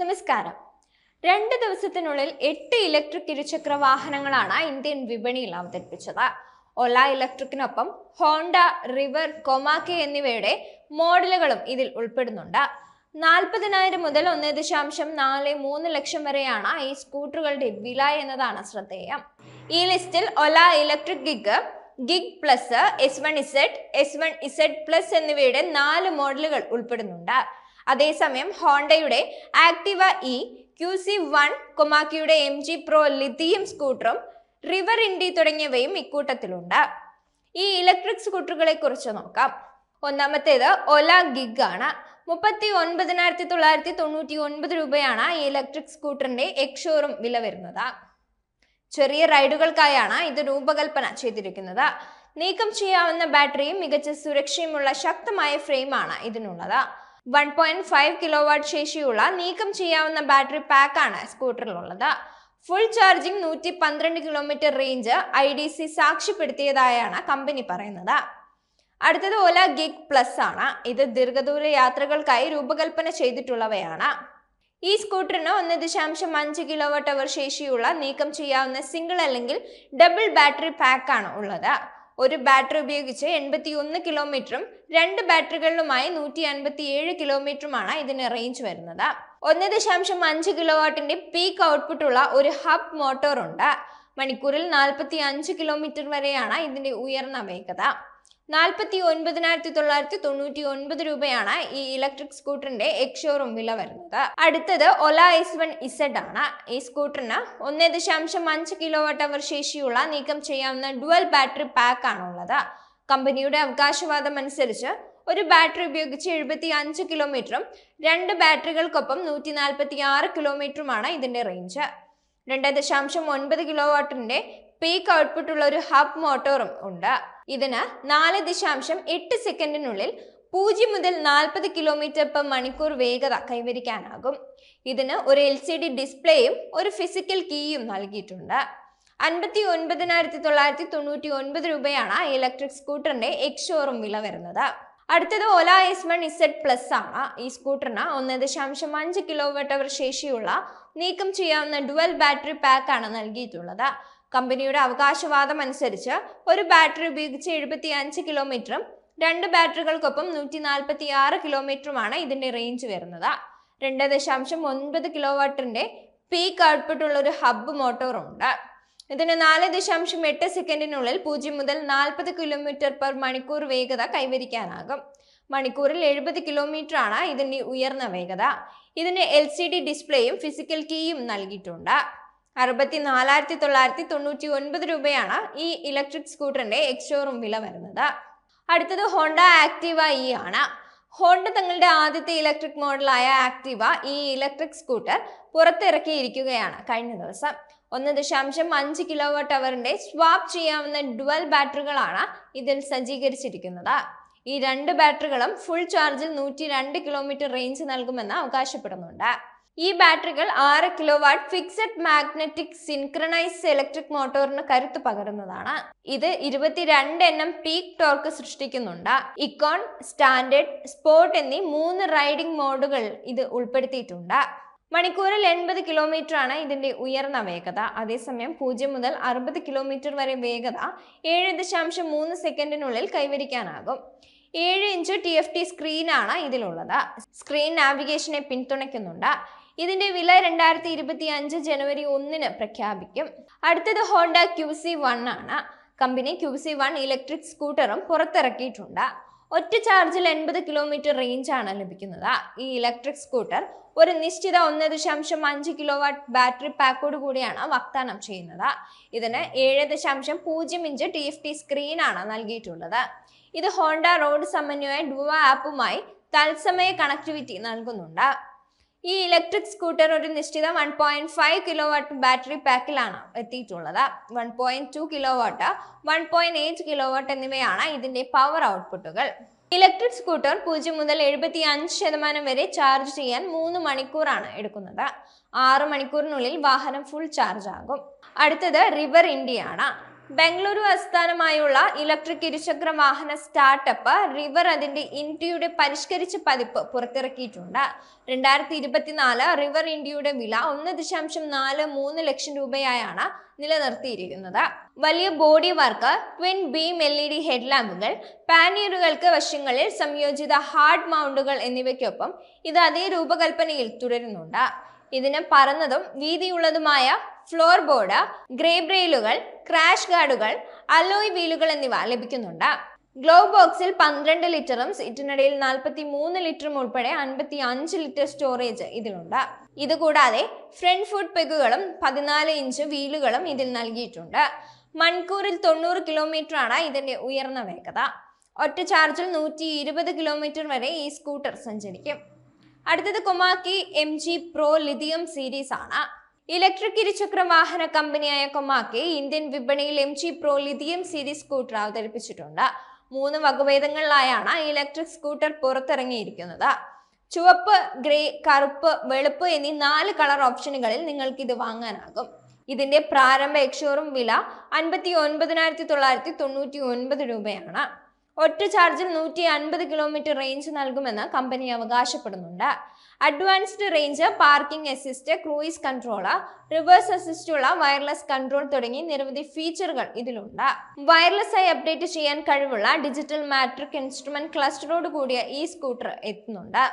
നമസ്കാരം. രണ്ട് ദിവസത്തിനുള്ളിൽ എട്ട് ഇലക്ട്രിക് ഇരുചക്ര വാഹനങ്ങളാണ് ഇന്ത്യൻ വിപണിയിൽ അവതരിപ്പിച്ചത്. ഒല ഇലക്ട്രിക്കിനൊപ്പം ഹോണ്ട റിവർ കൊമാക്കെ എന്നിവയുടെ മോഡലുകളും ഇതിൽ ഉൾപ്പെടുന്നുണ്ട്. നാൽപ്പതിനായിരം മുതൽ ഒന്ന് ദശാംശം നാല് മൂന്ന് ലക്ഷം വരെയാണ് ഈ സ്കൂട്ടറുകളുടെ വില എന്നതാണ് ശ്രദ്ധേയം. ഈ ലിസ്റ്റിൽ Ola electric gig gig plus S one Z S one Z plus എന്നിവയുടെ നാല് മോഡലുകൾ ഉൾപ്പെടുന്നുണ്ട്. അതേസമയം ഹോണ്ടയുടെ Activa E Q C one കൊമാക്കിയുടെ M G pro lithium സ്കൂട്ടറും റിവർ ഇൻഡി തുടങ്ങിയവയും ഇക്കൂട്ടത്തിലുണ്ട്. ഈ ഇലക്ട്രിക് സ്കൂട്ടറുകളെ കുറിച്ച് നോക്കാം. ഒന്നാമത്തേത് ഒല ഗിഗ് ആണ് മുപ്പത്തി ഒൻപതിനായിരത്തി തൊള്ളായിരത്തി തൊണ്ണൂറ്റി ഒൻപത് രൂപയാണ് ഈ ഇലക്ട്രിക് സ്കൂട്ടറിന്റെ എക്ഷോറും വില വരുന്നത്. ചെറിയ റൈഡുകൾക്കായാണ് ഇത് രൂപകൽപ്പന ചെയ്തിരിക്കുന്നത്. നീക്കം ചെയ്യാവുന്ന ബാറ്ററിയും മികച്ച സുരക്ഷയുമുള്ള ശക്തമായ ഫ്രെയിമാണ് ഇതിനുള്ളത്. One point five kilowatt ശേഷിയുള്ള നീക്കം ചെയ്യാവുന്ന ബാറ്ററി പാക്കാണ് സ്കൂട്ടറിലുള്ളത് ഫുൾ ചാർജിംഗ് നൂറ്റി പന്ത്രണ്ട് kilometre range I D C സാക്ഷ്യപ്പെടുത്തിയതായാണ് കമ്പനി പറയുന്നത്. അടുത്തത് ഓല ഗിഗ് പ്ലസ് ആണ്. ഇത് ദീർഘദൂര യാത്രകൾക്കായി രൂപകൽപ്പന ചെയ്തിട്ടുള്ളവയാണ്. ഈ സ്കൂട്ടറിന് ഒന്ന് ദശാംശം അഞ്ച് കിലോവട്ട് അവർ ശേഷിയുള്ള നീക്കം ചെയ്യാവുന്ന സിംഗിൾ അല്ലെങ്കിൽ ഡബിൾ ബാറ്ററി പാക്കാണ് ഉള്ളത്. ഒരു ബാറ്ററി ഉപയോഗിച്ച് എൺപത്തി ഒന്ന് കിലോമീറ്ററും രണ്ട് ബാറ്ററികളിലുമായി നൂറ്റി അൻപത്തി ഏഴ് കിലോമീറ്ററുമാണ് ഇതിന് റേഞ്ച് വരുന്നത്. ഒന്ന് ദശാംശം അഞ്ച് കിലോ വാട്ടിന്റെ പീക്ക് ഔട്ട്പുട്ടുള്ള ഒരു ഹബ് മോട്ടോർ ഉണ്ട്. മണിക്കൂറിൽ നാൽപ്പത്തി അഞ്ച് കിലോമീറ്റർ വരെയാണ് ഇതിന്റെ ഉയർന്ന വേഗത. നാൽപ്പത്തി ഒൻപതിനായിരത്തി തൊള്ളായിരത്തി തൊണ്ണൂറ്റി ഒൻപത് രൂപയാണ് ഈ ഇലക്ട്രിക് സ്കൂട്ടറിന്റെ എക്സോറൂം വില വരുന്നത്. അടുത്തത് ഒല എസ് വൺ ഇസഡ് ആണ്. ഈ സ്കൂട്ടറിന് ഒന്ന് ദശാംശം അഞ്ച് കിലോ അവർ ശേഷിയുള്ള നീക്കം ചെയ്യാവുന്ന ഡുവൽ ബാറ്ററി പാക്ക് ആണുള്ളത്. കമ്പനിയുടെ അവകാശവാദം അനുസരിച്ച് ഒരു ബാറ്ററി ഉപയോഗിച്ച് എഴുപത്തി അഞ്ച് കിലോമീറ്ററും രണ്ട് ബാറ്ററികൾക്കൊപ്പം നൂറ്റി നാൽപ്പത്തി ആറ് കിലോമീറ്ററുമാണ് ഇതിന്റെ റേഞ്ച് രണ്ട് ദശാംശം ഒൻപത് കിലോ പീക്ക് ഔട്ട്പുട്ടുള്ള ഒരു ഹബ് മോട്ടോറും ഉണ്ട്. ഇതിന് നാല് ദശാംശം എട്ട് സെക്കൻഡിനുള്ളിൽ പൂജ്യം മുതൽ നാൽപ്പത് കിലോമീറ്റർ പെർ മണിക്കൂർ വേഗത കൈവരിക്കാനാകും. ഇതിന് ഒരു എൽ സി ഡി ഡിസ്പ്ലേയും ഒരു ഫിസിക്കൽ കീയും നൽകിയിട്ടുണ്ട്. അൻപത്തി ഒൻപതിനായിരത്തി തൊള്ളായിരത്തി തൊണ്ണൂറ്റി ഒൻപത് രൂപയാണ് ഇലക്ട്രിക് സ്കൂട്ടറിന്റെ എക്സോറും വില വരുന്നത്. അടുത്തത് Ola S one Z plus ആണ്. ഈ സ്കൂട്ടറിന് ഒന്ന് ദശാംശം അഞ്ച് കിലോവാട്ട് അവർ ശേഷിയുള്ള നീക്കം ചെയ്യാവുന്ന ഡുവൽ ബാറ്ററി പാക്ക് ആണ് നൽകിയിട്ടുള്ളത്. കമ്പനിയുടെ അവകാശവാദം അനുസരിച്ച് ഒരു ബാറ്ററി ഉപയോഗിച്ച് എഴുപത്തി അഞ്ച് കിലോമീറ്ററും രണ്ട് ബാറ്ററികൾക്കൊപ്പം നൂറ്റി നാൽപ്പത്തി ആറ് കിലോമീറ്ററുമാണ് ഇതിന്റെ റേഞ്ച് വരുന്നത്. രണ്ട് ദശാംശം ഒൻപത് കിലോ വാട്ടിന്റെ പീക്ക് ഔട്ട്പുട്ടുള്ള ഒരു ഹബ്ബ് മോട്ടോർ ഉണ്ട്. ഇതിന് നാല് ദശാംശം എട്ട് സെക്കൻഡിനുള്ളിൽ പൂജ്യം മുതൽ നാൽപ്പത് കിലോമീറ്റർ പെർ മണിക്കൂർ വേഗത കൈവരിക്കാനാകും. മണിക്കൂറിൽ എഴുപത് കിലോമീറ്റർ ആണ് ഇതിന്റെ ഉയർന്ന വേഗത. ഇതിന് എൽ സി ഡി ഡിസ്പ്ലേയും ഫിസിക്കൽ കീയും നൽകിയിട്ടുണ്ട്. അറുപത്തി നാലായിരത്തി തൊള്ളായിരത്തി തൊണ്ണൂറ്റി ഒൻപത് രൂപയാണ് ഈ ഇലക്ട്രിക് സ്കൂട്ടറിന്റെ എക്സോറും വില വരുന്നത്. അടുത്തത് ഹോണ്ട ആക്റ്റീവ ഇ ആണ്. ഹോണ്ട തങ്ങളുടെ ആദ്യത്തെ ഇലക്ട്രിക് മോഡലായ ആക്റ്റീവ ഈ ഇലക്ട്രിക് സ്കൂട്ടർ പുറത്തിറക്കിയിരിക്കുകയാണ് കഴിഞ്ഞ ദിവസം. ഒന്ന് ദശാംശം അഞ്ച് കിലോ വാട്ട് അവറിന്റെ സ്വാപ്പ് ചെയ്യാവുന്ന ഡുവൽ ബാറ്ററികളാണ് ഇതിൽ സജ്ജീകരിച്ചിരിക്കുന്നത്. ഈ രണ്ട് ബാറ്ററികളും ഫുൾ ചാർജിൽ നൂറ്റി രണ്ട് കിലോമീറ്റർ റേഞ്ച് നൽകുമെന്ന് അവകാശപ്പെടുന്നുണ്ട്. ഈ ബാറ്ററികൾ ആറ് kilo watt fixed magnetic synchronise electric മോട്ടോറിന് കരുത്ത് പകരുന്നതാണ്. ഇത് ഇരുപത്തിരണ്ട് എണ്ണം പീക്ക് ടോർക്ക് സൃഷ്ടിക്കുന്നുണ്ട്. ഇക്കോൺ സ്റ്റാൻഡേർഡ് സ്പോർട്ട് എന്നീ മൂന്ന് റൈഡിംഗ് മോഡുകൾ ഇത് ഉൾപ്പെടുത്തിയിട്ടുണ്ട്. മണിക്കൂറിൽ എൺപത് കിലോമീറ്റർ ആണ് ഇതിന്റെ ഉയർന്ന വേഗത. അതേസമയം പൂജ്യം മുതൽ അറുപത് കിലോമീറ്റർ വരെ വേഗത ഏഴ് ദശാംശം മൂന്ന് സെക്കൻഡിനുള്ളിൽ കൈവരിക്കാനാകും. ഏഴ് ഇഞ്ച് ടി എഫ് ടി സ്ക്രീനാണ് ഇതിലുള്ളത്. സ്ക്രീൻ നാവിഗേഷനെ പിന്തുണയ്ക്കുന്നുണ്ട്. ഇതിന്റെ വില രണ്ടായിരത്തി ഇരുപത്തി അഞ്ച് ജനുവരി ഒന്നിന് പ്രഖ്യാപിക്കും. അടുത്തത് ഹോണ്ട ക്യു സി വൺ ആണ്. Company Q C one electric സ്കൂട്ടറും പുറത്തിറക്കിയിട്ടുണ്ട്. ഒറ്റ ചാർജിൽ എൺപത് കിലോമീറ്റർ റേഞ്ച് ആണ് ലഭിക്കുന്നത്. ഈ ഇലക്ട്രിക് സ്കൂട്ടർ ഒരു നിശ്ചിത ഒന്ന് ദശാംശം അഞ്ച് കിലോ വാട്ട് ബാറ്ററി പാക്കോട് കൂടിയാണ് വാഗ്ദാനം ചെയ്യുന്നത്. ഇതിന് ഏഴ് ദശാംശം പൂജ്യം ഇഞ്ച് ടി എഫ് ടി സ്ക്രീനാണ് നൽകിയിട്ടുള്ളത്. ഇത് ഹോണ്ട റോഡ് സമന്വയ ഡുവ ആപ്പുമായി തത്സമയ കണക്ടിവിറ്റി നൽകുന്നുണ്ട്. ഈ ഇലക്ട്രിക് സ്കൂട്ടർ ഒരു നിശ്ചിത one point five kilowatt battery പാക്കിലാണ് എത്തിയിട്ടുള്ളത്. One point two kilowatt one point eight kilowatt എന്നിവയാണ് ഇതിന്റെ പവർ ഔട്ട്പുട്ടുകൾ ഇലക്ട്രിക് സ്കൂട്ടർ പൂജ്യം മുതൽ എഴുപത്തി അഞ്ച് ശതമാനം വരെ ചാർജ് ചെയ്യാൻ മൂന്ന് മണിക്കൂറാണ് എടുക്കുന്നത്. ആറ് മണിക്കൂറിനുള്ളിൽ വാഹനം ഫുൾ ചാർജ് ആകും. അടുത്തത് റിവർ ഇന്ത്യയാണ് ബംഗളൂരു ആസ്ഥാനമായുള്ള ഇലക്ട്രിക് ഇരുചക്ര വാഹന സ്റ്റാർട്ടപ്പ് റിവർ അതിന്റെ ഇന്ത്യയുടെ പരിഷ്കരിച്ച പതിപ്പ് പുറത്തിറക്കിയിട്ടുണ്ട്. രണ്ടായിരത്തി ഇരുപത്തിനാല് റിവർ ഇന്ത്യയുടെ വില ഒന്ന് ദശാംശം നാല് മൂന്ന് ലക്ഷം രൂപയായാണ് നിലനിർത്തിയിരിക്കുന്നത്. വലിയ body work twin beam L E D ഹെഡ്ലാമ്പുകൾ പാനിയറുകൾക്ക് വശങ്ങളിൽ സംയോജിത ഹാർഡ് മൗണ്ടുകൾ എന്നിവയ്ക്കൊപ്പം ഇത് അതേ രൂപകൽപ്പനയിൽ തുടരുന്നുണ്ട്. ഇതിന് പറന്നതും വീതിയുള്ളതുമായ ഫ്ലോർ ബോർഡ് ഗ്രേ റെയിലുകൾ ക്രാഷ് ഗാർഡുകൾ അലോയ് വീലുകൾ എന്നിവ ലഭിക്കുന്നുണ്ട്. ഗ്ലോ ബോക്സിൽ പന്ത്രണ്ട് ലിറ്ററും സീറ്റിനിടയിൽ നാൽപ്പത്തി മൂന്ന് ലിറ്ററും ഉൾപ്പെടെ അൻപത്തി അഞ്ച് ലിറ്റർ സ്റ്റോറേജ് ഇതിലുണ്ട്. ഇതുകൂടാതെ ഫ്രണ്ട് ഫുഡ് പെഗുകളും പതിനാല് ഇഞ്ച് വീലുകളും ഇതിൽ നൽകിയിട്ടുണ്ട്. മൺകൂറിൽ തൊണ്ണൂറ് കിലോമീറ്റർ ആണ് ഇതിന്റെ ഉയർന്ന വേഗത. ഒറ്റ ചാർജിൽ നൂറ്റി ഇരുപത് കിലോമീറ്റർ വരെ ഈ സ്കൂട്ടർ സഞ്ചരിക്കും. അടുത്തത് Komaki M G pro lithium series ആണ്. ഇലക്ട്രിക് ഇരുചക്ര വാഹന കമ്പനിയായ കൊമാക്കെ ഇന്ത്യൻ വിപണിയിൽ M G pro lithium series scooter അവതരിപ്പിച്ചിട്ടുണ്ട്. മൂന്ന് വകഭേദങ്ങളിലായാണ് ഇലക്ട്രിക് സ്കൂട്ടർ പുറത്തിറങ്ങിയിരിക്കുന്നത്. ചുവപ്പ് ഗ്രേ കറുപ്പ് വെളുപ്പ് എന്നീ നാല് കളർ ഓപ്ഷനുകളിൽ നിങ്ങൾക്ക് ഇത് വാങ്ങാനാകും. ഇതിന്റെ പ്രാരംഭ എക്ഷോറും വില അൻപത്തി ഒൻപതിനായിരത്തി തൊള്ളായിരത്തി തൊണ്ണൂറ്റി ഒൻപത് രൂപയാണ്. ഒറ്റ ചാർജിൽ നൂറ്റി അൻപത് കിലോമീറ്റർ റേഞ്ച് നൽകുമെന്ന് കമ്പനി അവകാശപ്പെടുന്നുണ്ട്. Advanced range parking assist cruise controller reverse അസിസ്റ്റുള്ള wireless control തുടങ്ങി നിരവധി ഫീച്ചറുകൾ ഇതിലുണ്ട്. വയർലെസ് ആയി അപ്ഡേറ്റ് ചെയ്യാൻ കഴിവുള്ള ഡിജിറ്റൽ മാട്രിക് ഇൻസ്ട്രുമെന്റ് ക്ലസ്റ്ററോട് കൂടിയ ഈ സ്കൂട്ടർ എത്തുന്നുണ്ട്.